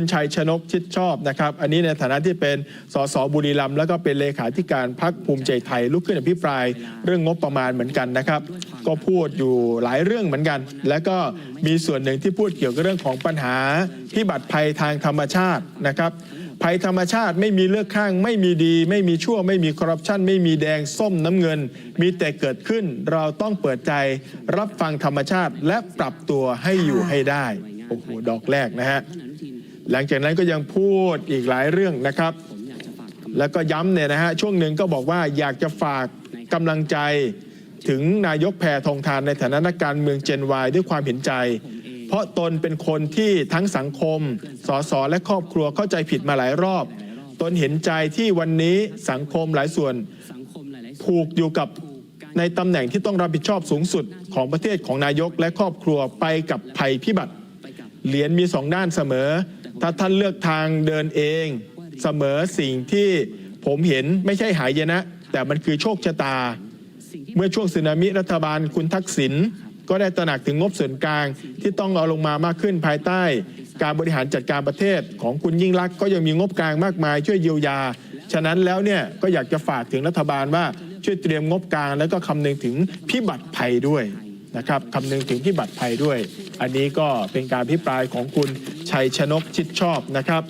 คุณชัยชนกชิดชอบนะครับ อันนี้ในฐานะที่เป็นสสบุรีรัมย์แล้วก็เป็นเลขาธิการพักภูมิใจไทยลุกขึ้นอภิปรายเรื่องงบประมาณเหมือนกันนะครับ ก็พูดอยู่หลายเรื่องเหมือนกัน แล้วก็มีส่วนหนึ่งที่พูดเกี่ยวกับเรื่องของปัญหาพิบัติภัยทางธรรมชาตินะครับภัยธรรมชาติไม่มีเลือกข้าง ไม่มีดี ไม่มีชั่ว ไม่มีคอร์รัปชันไม่มีแดงส้มน้ำเงิน มีแต่เกิดขึ้นเราต้องเปิดใจรับฟังธรรมชาติและปรับตัวให้อยู่ให้ได้ โอ้โห ดอกแรกนะฮะ หลังจากนั้นก็ยังพูดอีกหลายเรื่องนะครับ แล้วก็ย้ำเนี่ยนะฮะช่วงหนึ่งก็บอกว่าอยากจะฝากกำลังใจถึงนายกแพทองทานในฐานะนักการเมืองเจนวายด้วยความเห็นใจ เพราะตนเป็นคนที่ทั้งสังคม สสและครอบครัวเข้าใจผิดมาหลายรอบ ตนเห็นใจที่วันนี้สังคมหลายส่วนผูกอยู่กับในตำแหน่งที่ต้องรับผิดชอบสูงสุดของประเทศของนายกและครอบครัวไปกับภัยพิบัติ เหรียญมีสองด้านเสมอ ถ้าท่านเลือกทางเดินเองเสมอสิ่งที่ผมเห็นไม่ใช่หายนะ แต่มันคือโชคชะตา เมื่อช่วงสึนามิรัฐบาลคุณทักษิณก็ได้ตระหนักถึงงบส่วนกลางที่ต้องเอาลงมามากขึ้นภายใต้ การบริหารจัดการประเทศของคุณยิ่งลักษณ์ก็ยังมีงบกลางมากมายช่วยเยียวยา ฉะนั้นแล้วเนี่ยก็อยากจะฝากถึงรัฐบาลว่าช่วยเตรียมงบกลางแล้วก็คำนึงถึงพิบัติภัยด้วย นะครับคำนึงถึงที่บัตรภัยด้วย อันนี้ก็เป็นการพิปรายของคุณชัยชนกชิดชอบนะครับ